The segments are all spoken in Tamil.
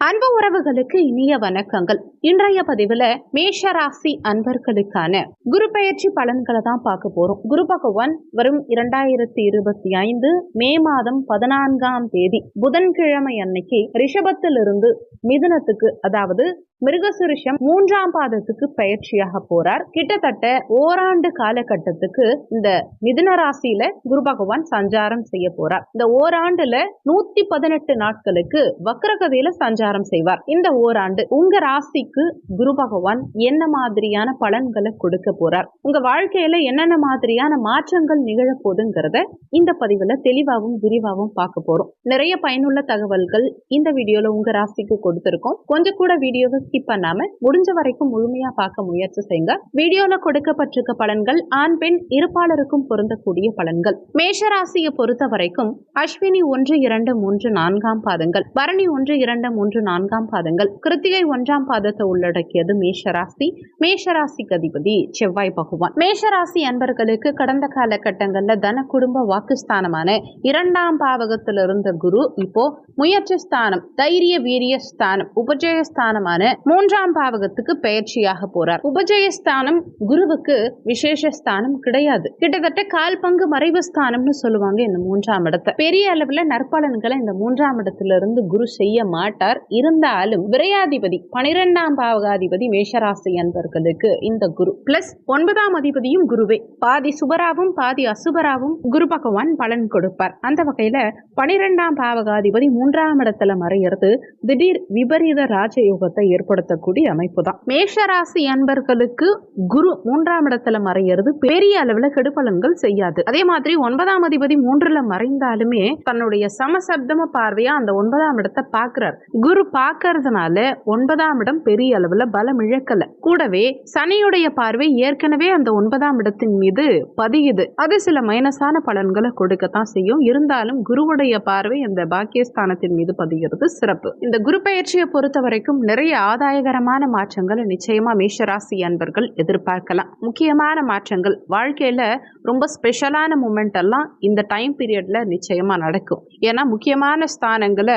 அன்பு உறவுகளுக்கு இனிய வணக்கங்கள். இன்றைய பதிவுல மேஷராசி அன்பர்களுக்கான குரு பெயர்ச்சி பலன்களை தான் பார்க்க போறோம். குரு பகவான் வரும் இரண்டாயிரத்தி இருபத்தி ஐந்து மே மாதம் பதினான்காம் தேதி புதன்கிழமை அன்னைக்கு ரிஷபத்திலிருந்து மிதுனத்துக்கு அதாவது மிருகசுருஷம் மூன்றாம் பாதத்துக்கு பயிற்சியாக போறார். கிட்டத்தட்ட ஓராண்டு காலகட்டத்துக்கு இந்த மிதுன ராசியில குரு பகவான் சஞ்சாரம் செய்ய போறார். இந்த ஓராண்டுல நூத்தி பதினெட்டு நாட்களுக்கு வக்ரகதியில சஞ்சாரம் செய்வார். இந்த ஓராண்டு உங்க ராசிக்கு குரு பகவான் என்ன மாதிரியான பலன்களை கொடுக்க போறார்? உங்க வாழ்க்கையில என்னென்ன மாதிரியான மாற்றங்கள் நிகழ போதுங்கிறத இந்த பதிவுல தெளிவாகவும் விரிவாகவும் பார்க்க போறோம். நிறைய பயனுள்ள தகவல்கள் இந்த வீடியோல உங்க ராசிக்கு கொடுத்திருக்கோம். கொஞ்சம் கூட வீடியோவை ஸ்கிப் பண்ணாம முடிஞ்ச வரைக்கும் முழுமையா பார்க்க முயற்சி செய்யுங்க. வீடியோல கொடுக்கப்பட்டிருக்க பலன்கள் ஆண் பெண் இருப்பாளருக்கும் பொருந்தக்கூடிய பலன்கள். மேஷராசியை பொறுத்த வரைக்கும் அஸ்வினி ஒன்று இரண்டு மூன்று நான்காம் பாதங்கள். பரணி ஒன்று இரண்டு மூன்று நான்காம் பாதங்கள். கிருத்திகை ஒன்றாம் பாதத்தை உள்ளடக்கியது மேஷராசி. மேஷராசிக்கு அதிபதி செவ்வாய் பகவான். மேஷராசி அன்பர்களுக்கு கடந்த காலகட்டங்கள்ல தன குடும்ப வாக்குஸ்தானமான இரண்டாம் பாவகத்தில் இருந்த குரு இப்போ முயற்சி ஸ்தானம் தைரிய வீரிய ஸ்தானம் உபஜய ஸ்தானமான மூன்றாம் பாவகத்துக்கு பயிற்சியாக போறார். உபஜயஸ்தானம் குருவுக்கு விசேஷ ஸ்தானம் கிடையாது. கிட்டத்தட்ட கால் பங்கு மறைவு ஸ்தானம்னு சொல்லுவாங்க இந்த மூன்றாம் இடத்தை. பெரிய அளவுல நற்பலன்களை இந்த மூன்றாம் இடத்துல இருந்து குரு செய்ய மாட்டார். இருந்தாலும் விரையாதிபதி பனிரெண்டாம் பாவகாதிபதி மேஷராசி அன்பர்களுக்கு இந்த குரு பிளஸ் ஒன்பதாம் அதிபதியும் குருவே. பாதி சுபராவும் பாதி அசுபராவும் குரு பகவான் பலன் கொடுப்பார். அந்த வகையில பனிரெண்டாம் பாவகாதிபதி மூன்றாம் இடத்துல மறையிறது திடீர் விபரீத ராஜயோகத்தை ஏற்படுத்தக்கூடிய அமைப்பு தான் மேஷராசி அன்பர்களுக்கு குரு மூன்றாம் இடத்துல மறையிறது பெரிய அளவுல கெடுபலன்கள் செய்யாது. அதே மாதிரி ஒன்பதாம் அதிபதி மூன்றுல மறைந்தாலுமே தன்னுடைய சமசப்தம பார்வையா அந்த ஒன்பதாம் இடத்தை பார்க்கிறார். குரு பார்க்கறதுனால ஒன்பதாம் இடம் பெரிய அளவுல பலம் இழக்கல. கூடவே சனியுடைய பார்வை ஏற்கனவே அந்த ஒன்பதாம் இடத்தின் மீது பதியுது. அது சில மைனஸான பலன்களை கொடுக்கத்தான் செய்யும். இருந்தாலும் குருவுடைய பார்வை அந்த பாக்கியஸ்தானத்தின் மீது பதிகிறது. சிறப்பு. இந்த குரு பயிற்சியை பொறுத்த வரைக்கும் நிறைய ஆதாயகரமான மாற்றங்கள் நிச்சயமா மேஷராசி அன்பர்கள் எதிர்பார்க்கலாம். முக்கியமான மாற்றங்கள். வாழ்க்கையில ரொம்ப ஸ்பெஷலான மூமெண்ட் எல்லாம் இந்த டைம் பீரியட்ல நிச்சயமா நடக்கும். ஏன்னா முக்கியமான ஸ்தானங்களை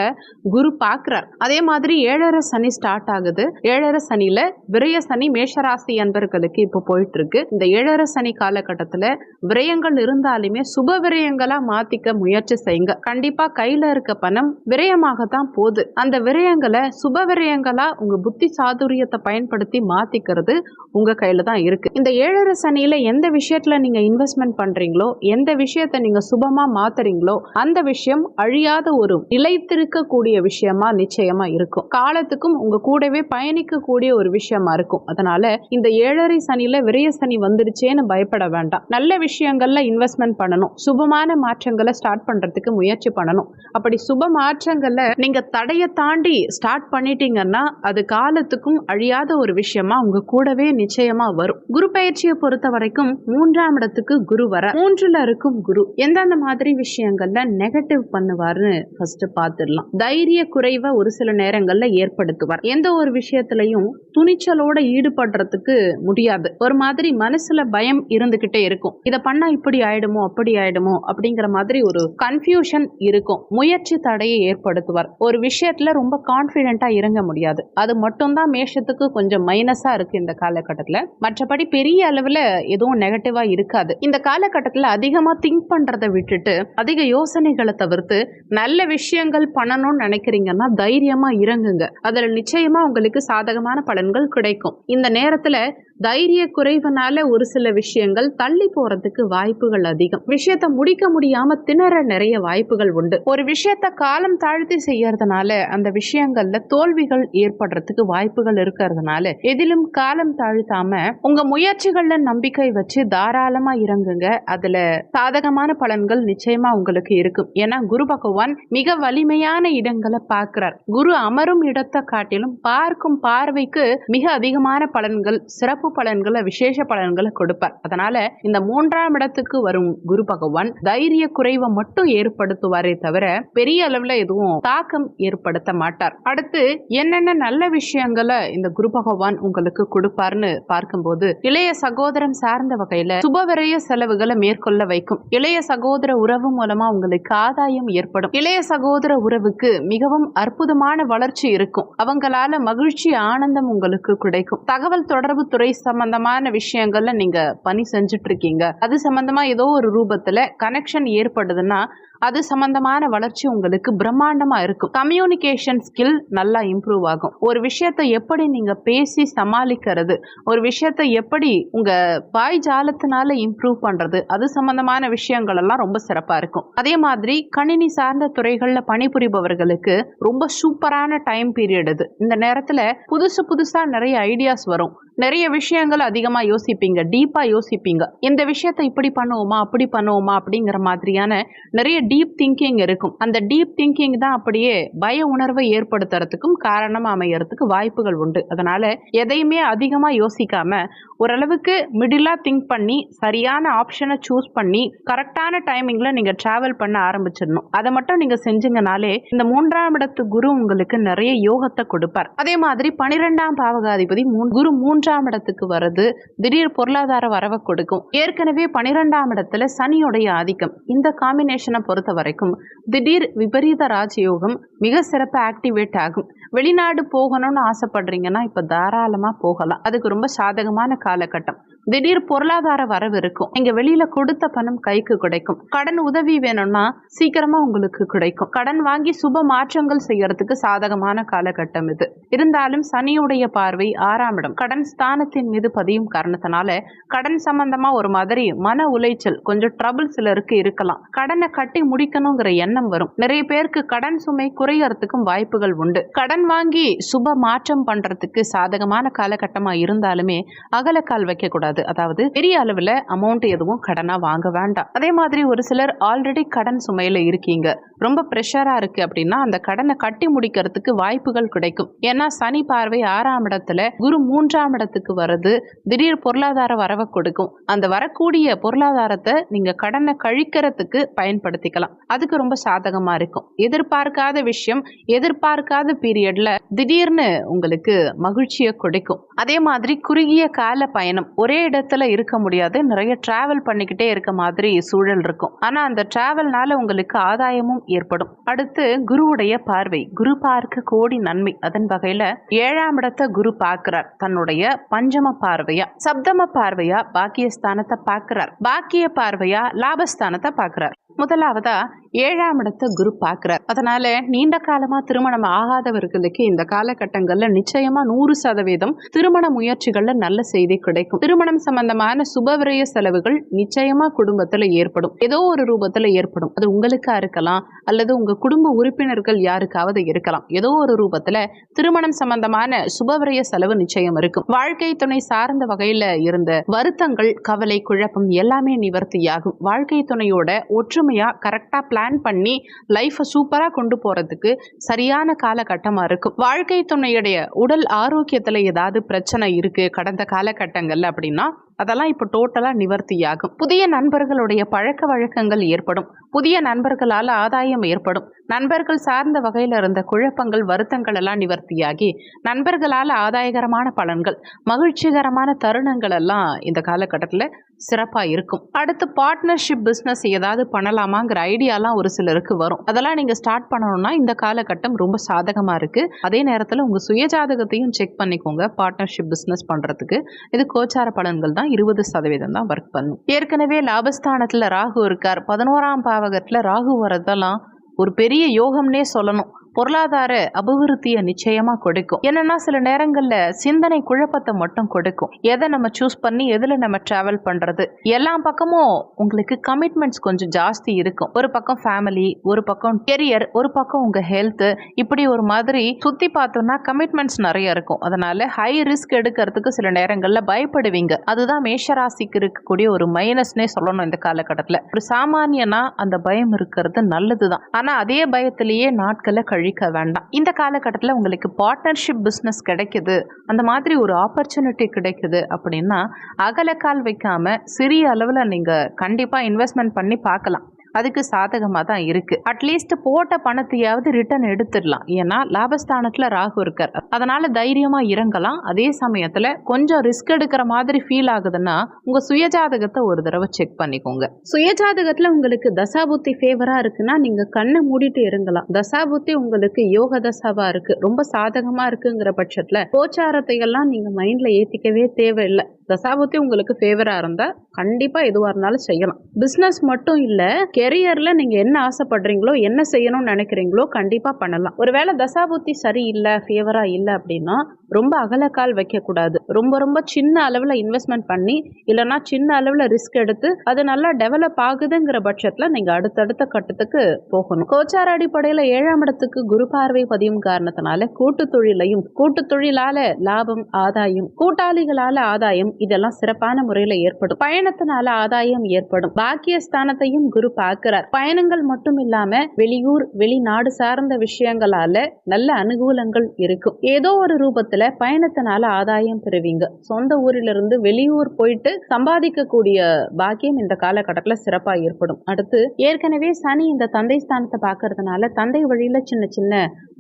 குரு பார்க்கிறார். அதே மாதிரி ஏழரை சனி ஸ்டார்ட் ஆகுது. ஏழரை சனியில விரய சனி மேஷராசி அன்பர்களுக்கு இப்போ போயிட்டு இருக்கு இந்த ஏழரை சனி காலகட்டத்துல விரயங்கள் இருந்தாலுமே சுப விரயங்களா மாத்திக்க முயற்சி செய்யுங்க. கண்டிப்பா கையில இருக்க பணம் விரயமாகத்தான் போகுது. அந்த விரயங்களை சுப விரயங்களா உங்க புத்தி சாதுரியத்தை பயன்படுத்தி மாத்திக்கிறது உங்க கையில தான் இருக்கு. இந்த ஏழரை சனியில எந்த விஷயத்துல நீங்க இன்வெஸ்ட்மெண்ட் பண்றீங்களோ எந்த விஷயத்த நீங்க சுபமா மாத்துறீங்களோ அந்த விஷயம் அழியாத ஒரு நிலைத்திருக்கக்கூடிய விஷயமா நிச்சயமா இருக்கும். காலத்துக்கும் உங்க கூடவே பயணிக்கக்கூடிய ஒரு விஷயமா இருக்கும். அதனால இந்த ஏழரை சனியில விரய சனி வந்துடுச்சேன்னு பயப்பட வேண்டாம். நல்ல விஷயங்கள்ல இன்வெஸ்ட்மெண்ட் பண்ணணும். சுபமான மாற்றங்களை ஸ்டார்ட் பண்றதுக்கு முயற்சி பண்ணணும். அப்படி சுப மாற்றங்களை நீங்க தடையை தாண்டி ஸ்டார்ட் பண்ணிட்டீங்கன்னா அதுக்கு காலத்துக்கும் அழியாத ஒரு விஷயமா உங்க கூடவே நிச்சயமா வரும். குரு பயிற்சியை பொறுத்த வரைக்கும் மூன்றாம் இடத்துக்கு குரு வர மூன்றுல இருக்கும் குரு எந்தெந்த மாதிரி விஷயங்கள்ல நெகட்டிவ் பண்ணுவார்னு ஃபர்ஸ்ட் பார்த்துடலாம் தைரிய குறைவை ஒரு சில நேரங்கள்ல ஏற்படுத்துவார். எந்த ஒரு விஷயத்திலையும் துணிச்சலோட ஈடுபடுறதுக்கு முடியாது. ஒரு மாதிரி மனசுல பயம் இருந்துகிட்டே இருக்கும். இதை பண்ணா இப்படி ஆயிடுமோ அப்படி ஆயிடுமோ அப்படிங்கிற மாதிரி ஒரு கன்ஃபியூஷன் இருக்கும். முயற்சி தடையை ஏற்படுத்துவார். ஒரு விஷயத்துல ரொம்ப கான்பிடென்ட்டா இறங்க முடியாது. அது மட்டும்தான் மேஷத்துக்கு கொஞ்சம் மைனஸா இருக்கு இந்த காலகட்டத்தில். மற்றபடி பெரிய அளவில் எதுவும் நெகட்டிவா இருக்காது. இந்த காலகட்டத்தில் அதிகமாக திங்க் பண்றதை விட்டுட்டு அதிக யோசனைகளை தவிர்த்து நல்ல விஷயங்கள் பண்ணணும்னு நினைக்கிறீங்கன்னா தைரியமா இறங்குங்க. அதில் நிச்சயமா உங்களுக்கு சாதகமான பலன்கள் கிடைக்கும். இந்த நேரத்தில் தைரிய குறைவனால ஒரு சில விஷயங்கள் தள்ளி போறதுக்கு வாய்ப்புகள் அதிகம். விஷயத்த முடிக்க முடியாம திணற நிறைய வாய்ப்புகள் உண்டு. ஒரு விஷயத்த காலம் தாழ்த்தி செய்யறதுனால அந்த விஷயங்கள்ல தோல்விகள் ஏற்படுறதுக்கு வாய்ப்புகள் இருக்கிறதுனால எதிலும் காலம் தாழ்த்தாம உங்க முயற்சிகள்ல நம்பிக்கை வச்சு தாராளமா இறங்குங்க. அதுல சாதகமான பலன்கள் நிச்சயமா உங்களுக்கு இருக்கும். ஏன்னா குரு பகவான் மிக வலிமையான இடங்களை பார்க்கிறார். குரு அமரும் இடத்தை காட்டிலும் பார்க்கும் பார்வைக்கு மிக அதிகமான பலன்கள் சிறப்பு சிறப்பு பலன்களை விசேஷ பலன்களை கொடுப்பார். அதனால இந்த மூன்றாம் இடத்துக்கு வரும் குரு பகவான் தைரிய குறைவை மட்டும் ஏற்படுத்துவாரே தவிர பெரிய அளவுல எதுவும் தாக்கம் ஏற்படுத்த மாட்டார். அடுத்து என்னென்ன நல்ல விஷயங்களை இந்த குரு பகவான் உங்களுக்கு கொடுப்பார்னு பார்க்கும்போது இளைய சகோதரம் சார்ந்த வகையில சுபவிரய செலவுகளை மேற்கொள்ள வைக்கும். இளைய சகோதர உறவு மூலமா உங்களுக்கு ஆதாயம் ஏற்படும். இளைய சகோதர உறவுக்கு மிகவும் அற்புதமான வளர்ச்சி இருக்கும். அவங்களால மகிழ்ச்சி ஆனந்தம் உங்களுக்கு கிடைக்கும். தகவல் தொடர்பு துறை சம்பந்தமான விஷயங்கள்ல நீங்க பணி செஞ்சுட்டு இருக்கீங்க. அது சம்பந்தமா ஏதோ ஒரு ரூபத்துல கனெக்ஷன் ஏற்படுதுன்னா அது சம்பந்தமான வளர்ச்சி உங்களுக்கு பிரம்மாண்டமா இருக்கும். கம்யூனிகேஷன் ஸ்கில் நல்லா இம்ப்ரூவ் ஆகும். ஒரு விஷயத்தை எப்படி நீங்க பேசி சமாளிக்கிறது ஒரு விஷயத்தை எப்படி உங்க வாய் ஜாலத்தினால இம்ப்ரூவ் பண்றது அது சம்பந்தமான விஷயங்கள் எல்லாம் ரொம்ப சிறப்பா இருக்கும். அதே மாதிரி கணினி சார்ந்த துறைகள்ல பணிபுரிபவர்களுக்கு ரொம்ப சூப்பரான டைம் பீரியட் இது. இந்த நேரத்துல புதுசு புதுசா நிறைய ஐடியாஸ் வரும். நிறைய விஷயங்கள் அதிகமாக யோசிப்பீங்க டீப்பாக யோசிப்பீங்க. இந்த விஷயத்தை இப்படி பண்ணுவோமா அப்படி பண்ணுவோமா அப்படிங்கிற மாதிரியான நிறைய டீப் திங்கிங் இருக்கும். அந்த டீப் திங்கிங் தான் அப்படியே பய உணர்வை ஏற்படுத்துறதுக்கும் காரணம் அமையறதுக்கு வாய்ப்புகள் உண்டு. அதனால எதையுமே அதிகமாக யோசிக்காம ஓரளவுக்கு மிடிலா திங்க் பண்ணி சரியான ஆப்ஷனை சூஸ் பண்ணி கரெக்டான டைமிங்ல நீங்க டிராவல் பண்ண ஆரம்பிச்சிடணும். அதை மட்டும் நீங்க செஞ்சீங்கனாலே இந்த மூன்றாம் இடத்து குரு உங்களுக்கு நிறைய யோகத்தை கொடுப்பார். அதே மாதிரி பனிரெண்டாம் பாவகாதிபதி குரு மூன்றாம் இடத்துக்கு வர்றது திடீர் பொருளாதார வரவை கொடுக்கும். ஏற்கனவே பனிரெண்டாம் இடத்துல சனியுடைய ஆதிக்கம். இந்த காம்பினேஷனை பொறுத்த வரைக்கும் திடீர் விபரீத ராஜயோகம் மிக சிறப்பாக ஆக்டிவேட் ஆகும். வெளிநாடு போகணும்னு ஆசைப்படுறீங்கன்னா இப்போ தாராளமாக போகலாம். அதுக்கு ரொம்ப சாதகமான காலகட்டம். திடீர் பொருளாதார வரவு இருக்கும். நீங்க வெளியில கொடுத்த பணம் கைக்கு கிடைக்கும். கடன் உதவி வேணும்னா சீக்கிரமா உங்களுக்கு கிடைக்கும். கடன் வாங்கி சுப மாற்றங்கள் செய்யறதுக்கு சாதகமான காலகட்டம் இது. இருந்தாலும் சனியுடைய பார்வை ஆறாம் இடம். கடன் ஸ்தானத்தின் மீது பதியும் காரணத்தினால கடன் சம்பந்தமா ஒரு மாதிரி மன உளைச்சல் கொஞ்சம் ட்ரபிள் சிலருக்கு இருக்கலாம். கடனை கட்டி முடிக்கணுங்கிற எண்ணம் வரும். நிறைய பேருக்கு கடன் சுமை குறையறதுக்கும் வாய்ப்புகள் உண்டு. கடன் வாங்கி சுப மாற்றம் பண்றதுக்கு சாதகமான காலகட்டமா இருந்தாலுமே அகலக்கால் வைக்க கூடாது அதாவது பெரிய அளவுல அமௌண்ட் எதுவும் கடனா வாங்க வேண்டாம். அதே மாதிரி ஒரு சிலர் ஆல்ரெடி கடன் சுமையில இருக்கீங்க. ரொம்ப ப்ரெஷரா இருக்கு அப்படின்னா அந்த கடனை கட்டி முடிக்கிறதுக்கு வாய்ப்புகள் கிடைக்கும். ஏன்னா சனி பார்வை ஆறாம் இடத்துல குரு மூன்றாம் இடத்துக்கு வர்றது திடீர் பொருளாதார வரவை கொடுக்கும். அந்த வரக்கூடிய பொருளாதாரத்தை நீங்க கடனை கழிக்கிறதுக்கு பயன்படுத்திக்கலாம். அதுக்கு ரொம்ப சாதகமா இருக்கும். எதிர்பார்க்காத விஷயம் எதிர்பார்க்காத பீரியட்ல திடீர்னு உங்களுக்கு மகிழ்ச்சியை கொடுக்கும். அதே மாதிரி குறுகிய கால பயணம். ஒரே இடத்துல இருக்க முடியாது. நிறைய டிராவல் பண்ணிக்கிட்டே இருக்க மாதிரி சூழல் இருக்கும். ஆனா அந்த டிராவல்னால உங்களுக்கு ஆதாயமும் ஏற்படும். அடுத்து குருவுடைய பார்வை. குரு பார்க்க கோடி நன்மை. அதன் வகையில ஏழாம் இடத்தை குரு பார்க்கிறார். தன்னுடைய பஞ்சம பார்வையா? சப்தம பார்வையா? பாக்கியஸ்தானத்தை பார்க்கிறார். பாக்கிய பார்வையா? லாபஸ்தானத்தை பார்க்கிறார். முதலாவதா ஏழாம் இடத்தை குரு பார்க்கிறார். அதனால நீண்ட காலமா திருமணம் ஆகாதவர்களுக்கு இந்த காலகட்டங்கள்ல நிச்சயமா நூறு சதவீதம் திருமண முயற்சிகள்ல நல்ல செய்தி கிடைக்கும். திருமணம் சம்பந்தமான சுபவிரய செலவுகள் நிச்சயமா குடும்பத்துல ஏற்படும். ஏதோ ஒரு ரூபத்துல ஏற்படும். அது உங்களுக்கா இருக்கலாம் அல்லது உங்க குடும்ப உறுப்பினர்கள் யாருக்காவது இருக்கலாம். ஏதோ ஒரு ரூபத்துல திருமணம் சம்பந்தமான சுபவிரய செலவு நிச்சயம் இருக்கும். வாழ்க்கை துணை சார்ந்த வகையில இருந்த வருத்தங்கள் கவலை குழப்பம் எல்லாமே நிவர்த்தியாகும். வாழ்க்கை துணையோட ஒற்றுமை பொறுமையாக கரெக்டாக பிளான் பண்ணி லைஃப்பை சூப்பராக கொண்டு போறதுக்கு சரியான காலகட்டமாக இருக்கும் வாழ்க்கை துணையுடைய உடல் ஆரோக்கியத்தில் ஏதாவது பிரச்சனை இருக்கு கடந்த காலகட்டங்கள்ல அப்படின்னா அதெல்லாம் இப்போ டோட்டலாக நிவர்த்தியாகும் புதிய நண்பர்களுடைய பழக்க வழக்கங்கள் ஏற்படும். புதிய நண்பர்களால் ஆதாயம் ஏற்படும். நண்பர்கள் சார்ந்த வகையில் இருந்த குழப்பங்கள் வருத்தங்கள் எல்லாம் நிவர்த்தியாகி நண்பர்களால் ஆதாயகரமான பலன்கள் மகிழ்ச்சிகரமான தருணங்கள் எல்லாம் இந்த காலகட்டத்தில் சிறப்பாக இருக்கும். அடுத்து பார்ட்னர்ஷிப் பிஸ்னஸ் ஏதாவது பண்ணலாமாங்கிற ஐடியாலாம் ஒரு சிலருக்கு வரும். அதெல்லாம் நீங்கள் ஸ்டார்ட் பண்ணணும்னா இந்த காலகட்டம் ரொம்ப சாதகமாக இருக்குது அதே நேரத்தில் உங்கள் சுயஜாதகத்தையும் செக் பண்ணிக்கோங்க பார்ட்னர்ஷிப் பிஸ்னஸ் பண்ணுறதுக்கு இது கோச்சார பலன்கள் தான் இருபது சதவீதம் தான் ஒர்க் பண்ணும். ஏற்கனவே லாபஸ்தானத்தில் ராகு இருக்கார். பதினோராம் பாவகத்தில் ராகு வரதெல்லாம் ஒரு பெரிய யோகம்னே சொல்லணும். பொருளாதார அபிவிருத்தியை நிச்சயமா கொடுக்கும். என்னன்னா சில நேரங்கள்ல சிந்தனை குழப்பத்தை மட்டும் கொடுக்கும். எதை நம்ம சூஸ் பண்ணி எதுல நம்ம டிராவல் பண்றது? எல்லா பக்கமும் உங்களுக்கு கமிட்மெண்ட்ஸ் கொஞ்சம் ஜாஸ்தி இருக்கும். ஒரு பக்கம் ஃபேமிலி ஒரு பக்கம் கெரியர் ஒரு பக்கம் உங்க ஹெல்த் இப்படி ஒரு மாதிரி சுத்தி பார்த்தோம்னா கமிட்மெண்ட்ஸ் நிறைய இருக்கும். அதனால ஹை ரிஸ்க் எடுக்கிறதுக்கு சில நேரங்கள்ல பயப்படுவீங்க. அதுதான் மேஷராசிக்கு இருக்கக்கூடிய ஒரு மைனஸ்னே சொல்லணும் இந்த காலகட்டத்தில். ஒரு சாமானியனா அந்த பயம் இருக்கிறது நல்லதுதான். ஆனா அதே பயத்திலேயே நாட்களை கழி அழிக்க வேண்டாம். இந்த காலகட்டத்தில் உங்களுக்கு பார்ட்னர்ஷிப் பிஸ்னஸ் கிடைக்குது. அந்த மாதிரி ஒரு ஆப்பர்ச்சுனிட்டி கிடைக்குது அப்படின்னா அகலக்கால் வைக்காம சிறிய அளவில் நீங்கள் கண்டிப்பாக இன்வெஸ்ட்மெண்ட் பண்ணி பார்க்கலாம். அதுக்கு சாதகமாக தான் இருக்குது அட்லீஸ்ட் போட்ட பணத்தையாவது ரிட்டர்ன் எடுத்துடலாம். ஏன்னா லாபஸ்தானத்தில் ராகு இருக்கார். அதனால் தைரியமாக இறங்கலாம். அதே சமயத்தில் கொஞ்சம் ரிஸ்க் எடுக்கிற மாதிரி ஃபீல் ஆகுதுன்னா உங்கள் சுயஜாதகத்தை ஒரு தடவை செக் பண்ணிக்கோங்க. சுயஜாதகத்தில் உங்களுக்கு தசாபுத்தி ஃபேவராக இருக்குன்னா நீங்கள் கண்ணை மூடிட்டு இறங்கலாம். தசாபுத்தி உங்களுக்கு யோக தசாவாக இருக்குது ரொம்ப சாதகமாக இருக்குங்கிற பட்சத்தில் கோச்சாரத்தை எல்லாம் நீங்கள் மைண்டில் ஏற்றிக்கவே தேவையில்லை. தசாபுத்தி உங்களுக்கு ஃபேவராக இருந்தால் கண்டிப்பாக எதுவாக இருந்தாலும் செய்யலாம். பிஸ்னஸ் மட்டும் இல்லை கெரியரில் நீங்கள் என்ன ஆசைப்படுறீங்களோ என்ன செய்யணும்னு நினைக்கிறீங்களோ கண்டிப்பாக பண்ணலாம். ஒருவேளை தசாபுத்தி சரியில்லை ஃபேவராக இல்லை அப்படின்னா ரொம்ப அகலக்கால் வைக்கக்கூடாது. ரொம்ப ரொம்ப சின்ன அளவில் இன்வெஸ்ட்மெண்ட் பண்ணி இல்லைன்னா சின்ன அளவில் ரிஸ்க் எடுத்து அது நல்லா டெவலப் ஆகுதுங்கிற பட்சத்தில் நீங்கள் அடுத்தடுத்த கட்டத்துக்கு போகணும். கோச்சார அடிப்படையில் ஏழாம் இடத்துக்கு குரு பார்வை பதியும் காரணத்தினால கூட்டு தொழிலையும் கூட்டு தொழிலால லாபம் ஆதாயம் கூட்டாளிகளால ஆதாயம் இதெல்லாம் சிறப்பான முறையில் ஏற்படும். பயணத்தினால ஆதாயம் ஏற்படும். பாக்கிய ஸ்தானத்தையும் குரு பார்க்கிறார். பயணங்கள் மட்டும் இல்லாம வெளியூர் வெளிநாடு சார்ந்த விஷயங்களால நல்ல அனுகூலங்கள் இருக்கும். ஏதோ ஒரு ரூபத்தில் பயணத்தினால ஆதாயம் பெறுவீங்க. சொந்த ஊரிலிருந்து வெளியூர் போயிட்டு சம்பாதிக்கக்கூடிய பாக்கியம் இந்த காலகட்டத்தில் சிறப்பாக ஏற்படும். அடுத்து ஏற்கனவே சனி இந்த தந்தை ஸ்தானத்தை பார்க்கறதுனால தந்தை வழியில் சின்ன சின்ன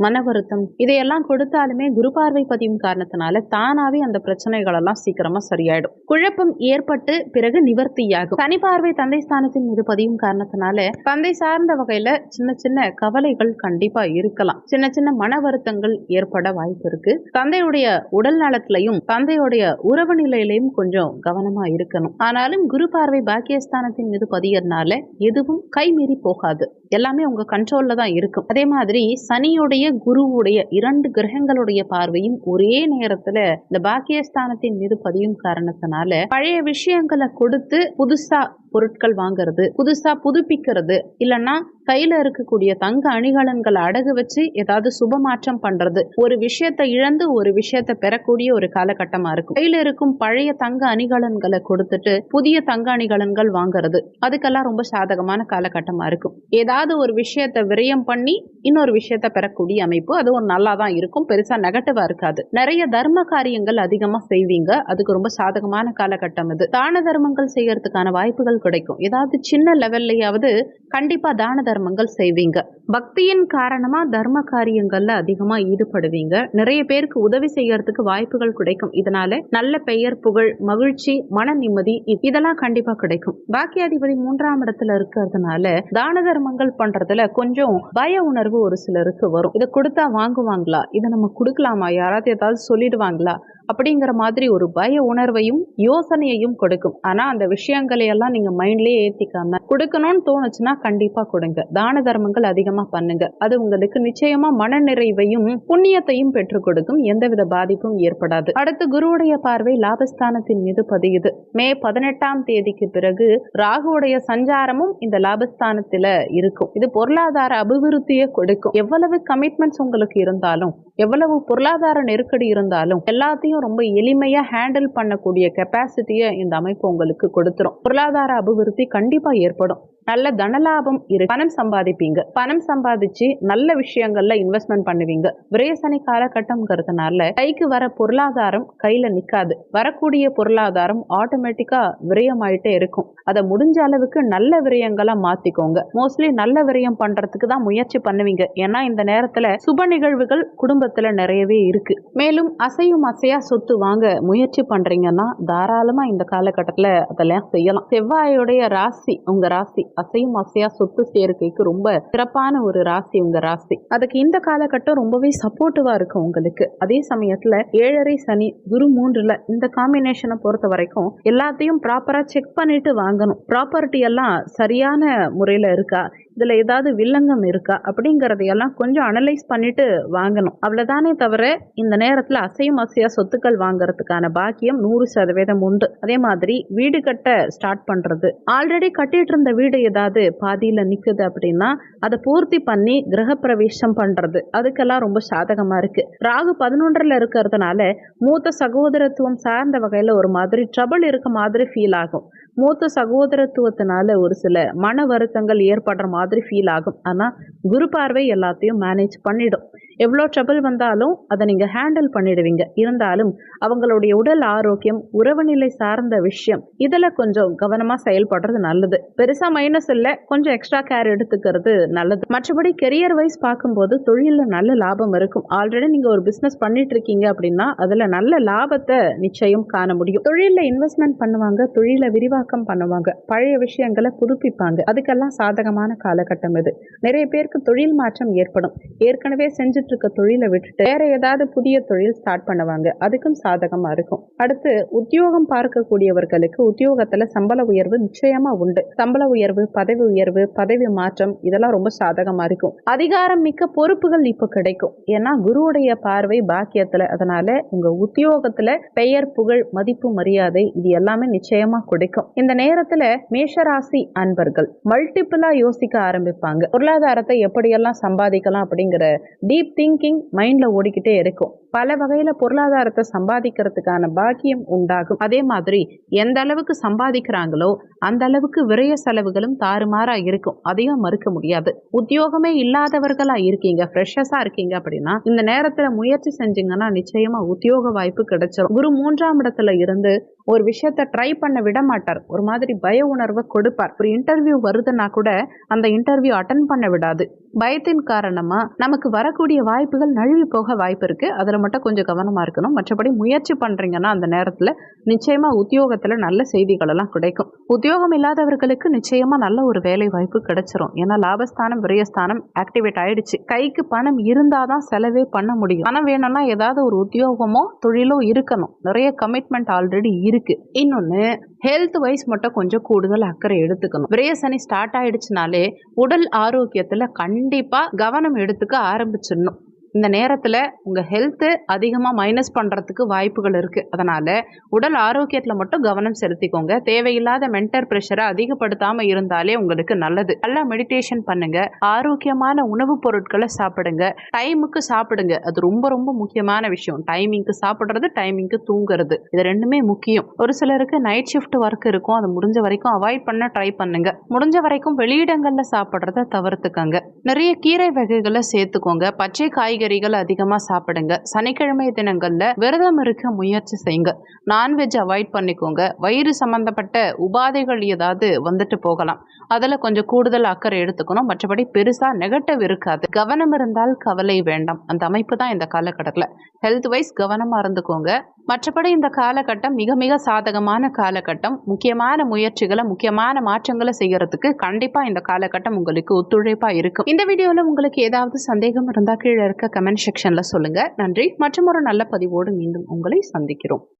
மன வருத்தம் இதையெல்லாம் கொடுத்தாலுமே குரு பார்வை பதியும் காரணத்தினால தானாவே அந்த பிரச்சனைகள் எல்லாம் சீக்கிரமா சரியாயிடும். குழப்பம் ஏற்பட்டு பிறகு நிவர்த்தியாகும். சனி பார்வை தந்தை ஸ்தானத்தின் மீது பதியும் காரணத்தினால தந்தை சார்ந்த வகையில சின்ன சின்ன கவலைகள் கண்டிப்பா இருக்கலாம். சின்ன சின்ன மன வருத்தங்கள் ஏற்பட வாய்ப்பு இருக்கு. தந்தையுடைய உடல் நலத்திலையும் தந்தையுடைய உறவு நிலையிலையும் கொஞ்சம் கவனமா இருக்கணும். ஆனாலும் குரு பார்வை பாக்கியஸ்தானத்தின் மீது பதியறனால எதுவும் கைமீறி போகாது. எல்லாமே உங்க கண்ட்ரோல்ல தான் இருக்கும். அதே மாதிரி சனியுடைய குருவுடைய இரண்டு கிரகங்களுடைய பார்வையும் ஒரே நேரத்துல இந்த பாக்கியஸ்தானத்தின் மீது பதியும் காரணத்தினால பழைய விஷயங்களை கொடுத்து புதுசா பொருட்கள் வாங்குறது புதுசா புதுப்பிக்கிறது இல்லைன்னா கையில இருக்கக்கூடிய தங்க அணிகலன்களை அடகு வச்சு ஏதாவது சுப மாற்றம் பண்றது. ஒரு விஷயத்தை இழந்து ஒரு விஷயத்தை பெறக்கூடிய ஒரு காலகட்டமா இருக்கும். கையில இருக்கும் பழைய தங்க அணிகலன்களை கொடுத்துட்டு புதிய தங்க அணிகலன்கள் வாங்குறது அதுக்கெல்லாம் ரொம்ப சாதகமான காலகட்டமா இருக்கும். ஏதாவது ஒரு விஷயத்தை விரயம் பண்ணி இன்னொரு விஷயத்த பெறக்கூடிய அமைப்பு அது ஒரு நல்லா தான் இருக்கும். பெருசா நெகட்டிவா இருக்காது. நிறைய தர்ம காரியங்கள் அதிகமா செய்வீங்க. அதுக்கு ரொம்ப சாதகமான காலகட்டம் இது. தான தர்மங்கள் செய்யறதுக்கான வாய்ப்புகள் கிடைக்கும். ஏதாவது சின்ன லெவல்லையாவது கண்டிப்பா தான தர்மங்கள் செய்வீங்க. பக்தியின் காரணமா தர்ம காரியங்கள்ல அதிகமா ஈடுபடுவீங்க. நிறைய பேருக்கு உதவி செய்யறதுக்கு வாய்ப்புகள் கிடைக்கும். இதனால நல்ல பெயர் புகழ் மகிழ்ச்சி மன நிம்மதி இதெல்லாம் கண்டிப்பா கிடைக்கும். பாக்கியாதிபதி மூன்றாம் இடத்துல இருக்கிறதுனால தான தர்மங்கள் பண்றதுல கொஞ்சம் பய உணர்வு ஒரு சிலருக்கு வரும். இதை கொடுத்தா வாங்குவாங்களா? இதை நம்ம கொடுக்கலாமா? யாராவது ஏதாவது சொல்லிடுவாங்களா? அப்படிங்கிற மாதிரி ஒரு பய உணர்வையும் யோசனையையும் கொடுக்கும். ஆனா அந்த விஷயங்களை எல்லாம் நீங்க மைண்ட்லயே ஏத்திக்காம கொடுக்கணும்னு தோணுச்சுன்னா கண்டிப்பா கொடுங்க. தான தர்மங்கள் அதிகமா பண்ணுங்க. அது உங்களுக்கு நிச்சயமா மன நிறைவையும் புண்ணியத்தையும் பெற்றுக் கொடுக்கும். எந்தவித பாதிப்பும் ஏற்படாது. அடுத்து குருவுடைய பார்வை லாபஸ்தானத்தின் மீது பதியுது. மே பதினெட்டாம் தேதிக்கு பிறகு ராகுவுடைய சஞ்சாரமும் இந்த லாபஸ்தானத்துல இருக்கும். இது பொருளாதார அபிவிருத்தியை கொடுக்கும். எவ்வளவு கமிட்மெண்ட்ஸ் உங்களுக்கு இருந்தாலும் எவ்வளவு பொருளாதார நெருக்கடி இருந்தாலும் எல்லாத்தையும் ரொம்ப எளிமையாக ஹேண்டில் பண்ணக்கூடிய கெப்பாசிட்டியை இந்த அமைப்பு உங்களுக்கு கொடுத்துரும். பொருளாதார அபிவிருத்தி கண்டிப்பா ஏற்படும். நல்ல தனலாபம் இரு பணம் சம்பாதிப்பீங்க. பணம் சம்பாதிச்சு நல்ல விஷயங்கள்ல இன்வெஸ்ட்மெண்ட் பண்ணுவீங்க. விரயசனி காலகட்டம்ங்கிறதுனால கைக்கு வர பொருளாதாரம் கையில நிக்காது. வரக்கூடிய பொருளாதாரம் ஆட்டோமேட்டிக்கா விரயமாயிட்டே இருக்கும். அதை முடிஞ்ச அளவுக்கு நல்ல விரயங்களா மாத்திக்கோங்க. மோஸ்ட்லி நல்ல விரயம் பண்றதுக்கு தான் முயற்சி பண்ணுவீங்க. ஏன்னா இந்த நேரத்துல சுப நிகழ்வுகள் குடும்பத்துல நிறையவே இருக்கு. மேலும் அசையும் அசையா சொத்து வாங்க முயற்சி பண்றீங்கன்னா தாராளமா இந்த காலகட்டத்துல அதெல்லாம் செய்யலாம். செவ்வாயுடைய ராசி உங்க ராசி அசையும் அசையா சொத்து சேர்க்கைக்கு ரொம்ப சிறப்பான ஒரு ராசி உங்க ராசி. அதுக்கு இந்த காலகட்டம் ரொம்பவே சப்போர்ட்டிவா இருக்கும் உங்களுக்கு. அதே சமயத்துல ஏழரை சனி குரு மூன்றுல இந்த காம்பினேஷனை பொறுத்த வரைக்கும் எல்லாத்தையும் ப்ராப்பரா செக் பண்ணிட்டு வாங்கணும். ப்ராப்பர்ட்டி எல்லாம் சரியான முறையில இருக்கா? இதில் ஏதாவது வில்லங்கம் இருக்கா அப்படிங்கிறதையெல்லாம் கொஞ்சம் அனலைஸ் பண்ணிட்டு வாங்கணும். அவ்வளோதானே தவிர இந்த நேரத்தில் அசையும் அசையா சொத்துக்கள் வாங்குறதுக்கான பாக்கியம் நூறு சதவீதம் உண்டு. அதே மாதிரி வீடு கட்ட ஸ்டார்ட் பண்ணுறது ஆல்ரெடி கட்டிட்டு இருந்த வீடு ஏதாவது பாதியில் நிற்குது அப்படின்னா அதை பூர்த்தி பண்ணி கிரகப்பிரவேசம் பண்ணுறது அதுக்கெல்லாம் ரொம்ப சாதகமாக இருக்குது ராகு பதினொன்றில் இருக்கிறதுனால மூத்த சகோதரத்துவம் சார்ந்த வகையில் ஒரு மாதிரி ட்ரபிள் இருக்க மாதிரி ஃபீல் ஆகும். மூத்த சகோதரத்துவத்தினால ஒரு சில மன வருத்தங்கள் ஏற்படுற மாதிரி மாதிரி ஃபீல் ஆகும். ஆனால் குரு பார்வை எல்லாத்தையும் மேனேஜ் பண்ணிடும். எவ்வளோ ட்ரபிள் வந்தாலும் அதை நீங்கள் ஹேண்டில் பண்ணிடுவீங்க. இருந்தாலும் அவங்களுடைய உடல் ஆரோக்கியம் உறவுநிலை சார்ந்த விஷயம் இதில் கொஞ்சம் கவனமாக செயல்படுறது நல்லது. பெருசாக மைனஸ் இல்லை கொஞ்சம் எக்ஸ்ட்ரா கேர் எடுத்துக்கிறது நல்லது. மற்றபடி கெரியர் வைஸ் பார்க்கும்போது தொழிலில் நல்ல லாபம் இருக்கும். ஆல்ரெடி நீங்கள் ஒரு பிஸ்னஸ் பண்ணிட்டு இருக்கீங்க அப்படின்னா அதில் நல்ல லாபத்தை நிச்சயம் காண முடியும். தொழிலில் இன்வெஸ்ட்மெண்ட் பண்ணுவாங்க தொழிலை விரிவாக்கம் பண்ணுவாங்க பழைய விஷயங்களை புதுப்பிப்பாங்க. அதுக்கெல்லாம் சாதகமான காலகட்டம் இது. நிறைய பேருக்கு தொழில் மாற்றம் ஏற்படும். ஏற்கனவே செஞ்சுட்டு இருக்க தொழிலை விட்டுட்டு வேற ஏதாவது புதிய தொழில் ஸ்டார்ட் பண்ணுவாங்க. அதுக்கும் சாதகமா இருக்கும். அடுத்து உத்தியோகம் பார்க்கக்கூடியவர்களுக்கு உத்தியோகத்துல சம்பள உயர்வு நிச்சயமா உண்டு. சம்பள உயர்வு பதவி உயர்வு பதவி மாற்றம் இதெல்லாம் ரொம்ப சாதகமா இருக்கும். அதிகாரம் மிக்க பொறுப்புகள் இப்போ கிடைக்கும். ஏன்னா குருவுடைய பார்வை பாக்கியத்துல. அதனால உங்க உத்தியோகத்துல பெயர் புகழ் மதிப்பு மரியாதை இது எல்லாமே நிச்சயமா கிடைக்கும். இந்த நேரத்துல மேஷராசி அன்பர்கள் மல்டிபிளா யோசிக்க ஆரம்பிப்பாங்க. பொருளாதாரத்தை எப்படியெல்லாம் சம்பாதிக்கலாம் அப்படிங்கிற டீப் திங்கிங் மைண்டில் ஓடிக்கிட்டே இருக்கும். பல வகையில பொருளாதாரத்தை சம்பாதிக்கிறதுக்கான பாக்கியம் உண்டாகும். அதே மாதிரி எந்த அளவுக்கு சம்பாதிக்கிறாங்களோ அந்த அளவுக்கு விரைய செலவுகளும் தாறுமாறா இருக்கும். அதையும் மறுக்க முடியாது. உத்தியோகமே இல்லாதவர்களா இருக்கீங்க ஃப்ரெஷஸா இருக்கீங்க அப்படின்னா இந்த நேரத்துல முயற்சி செஞ்சீங்கன்னா நிச்சயமா உத்தியோக வாய்ப்பு கிடைச்சிடும் குரு மூன்றாம் இடத்துல இருந்து ஒரு விஷயத்த ட்ரை பண்ண விட மாட்டார். ஒரு மாதிரி பய உணர்வை கொடுப்பார். ஒரு இன்டர்வியூ வருதுன்னா கூட அந்த இன்டர்வியூ அட்டன் பண்ண விடாது. பயத்தின் காரணமா நமக்கு வரக்கூடிய வாய்ப்புகள் நழுவி போக வாய்ப்பு இருக்கு. அதுல மட்டும் கொஞ்சம் கவனமா இருக்கணும். மற்றபடி முயற்சி பண்ணுறீங்கன்னா அந்த நேரத்தில் நிச்சயமாக உத்தியோகத்தில் நல்ல செய்திகளெல்லாம் கிடைக்கும். உத்தியோகம் இல்லாதவர்களுக்கு நிச்சயமாக நல்ல ஒரு வேலை வாய்ப்பு கிடைச்சிரும். ஏன்னா லாபஸ்தானம் விரயஸ்தானம் ஆக்டிவேட் ஆயிடுச்சு. கைக்கு பணம் இருந்தால் தான் செலவே பண்ண முடியும். பணம் வேணும்னா ஏதாவது ஒரு உத்தியோகமோ தொழிலோ இருக்கணும். நிறைய கமிட்மெண்ட் ஆல்ரெடி இருக்கு. இன்னொன்று ஹெல்த் வைஸ் மட்டும் கொஞ்சம் கூடுதல் அக்கறை எடுத்துக்கணும். விரயசனி ஸ்டார்ட் ஆயிடுச்சுனாலே உடல் ஆரோக்கியத்தில் கண்டிப்பாக கவனம் எடுத்துக்க ஆரம்பிச்சிடணும். இந்த நேரத்தில் உங்கள் ஹெல்த்து அதிகமாக மைனஸ் பண்ணுறதுக்கு வாய்ப்புகள் இருக்குது அதனால் உடல் ஆரோக்கியத்தில் மட்டும் கவனம் செலுத்திக்கோங்க. தேவையில்லாத மென்டல் ப்ரெஷரை அதிகப்படுத்தாமல் இருந்தாலே உங்களுக்கு நல்லது. நல்லா மெடிடேஷன் பண்ணுங்கள் ஆரோக்கியமான உணவுப் பொருட்களை சாப்பிடுங்க. டைமுக்கு சாப்பிடுங்க. அது ரொம்ப ரொம்ப முக்கியமான விஷயம். டைமிங்க்கு சாப்பிட்றது டைமிங்க்கு தூங்குறது. இது ரெண்டுமே முக்கியம். ஒரு சிலருக்கு நைட் ஷிஃப்ட் ஒர்க் இருக்கும். அது முடிஞ்ச வரைக்கும் அவாய்ட் பண்ண ட்ரை பண்ணுங்க. முடிஞ்ச வரைக்கும் வெளியிடங்களில் சாப்பிட்றத தவிர்த்துக்கங்க. நிறைய கீரை வகைகளை சேர்த்துக்கோங்க. பச்சை காய்கறிகள் அதிகமாக சாப்பிடுங்க. சனிக்கிழமை தினங்கள்ல விரதம் இருக்க முயற்சி செய்யுங்க. நான்வெஜ் அவாய்ட் பண்ணிக்கோங்க. வயிறு சம்பந்தப்பட்ட உபாதைகள் ஏதாவது வந்துட்டு போகலாம். அதில் கொஞ்சம் கூடுதல் அக்கறை எடுத்துக்கணும். மற்றபடி பெருசாக நெகட்டிவ் இருக்காது. கவனம் இருந்தால் கவலை வேண்டாம். அந்த அமைப்பு தான் இந்த காலகட்டத்தில். ஹெல்த் வைஸ் கவனமாக இருந்துக்கோங்க. மற்றபடி இந்த காலகட்டம் மிக மிக சாதகமான காலகட்டம். முக்கியமான முயற்சிகளை முக்கியமான மாற்றங்களை செய்யறதுக்கு கண்டிப்பாக இந்த காலகட்டம் உங்களுக்கு ஒத்துழைப்பாக இருக்கும். இந்த வீடியோவில் உங்களுக்கு ஏதாவது சந்தேகம் இருந்தால் கீழே இருக்க கமெண்ட் செக்ஷனில் சொல்லுங்கள் நன்றி. மற்றும் ஒரு நல்ல பதிவோடு மீண்டும் உங்களை சந்திக்கிறோம்.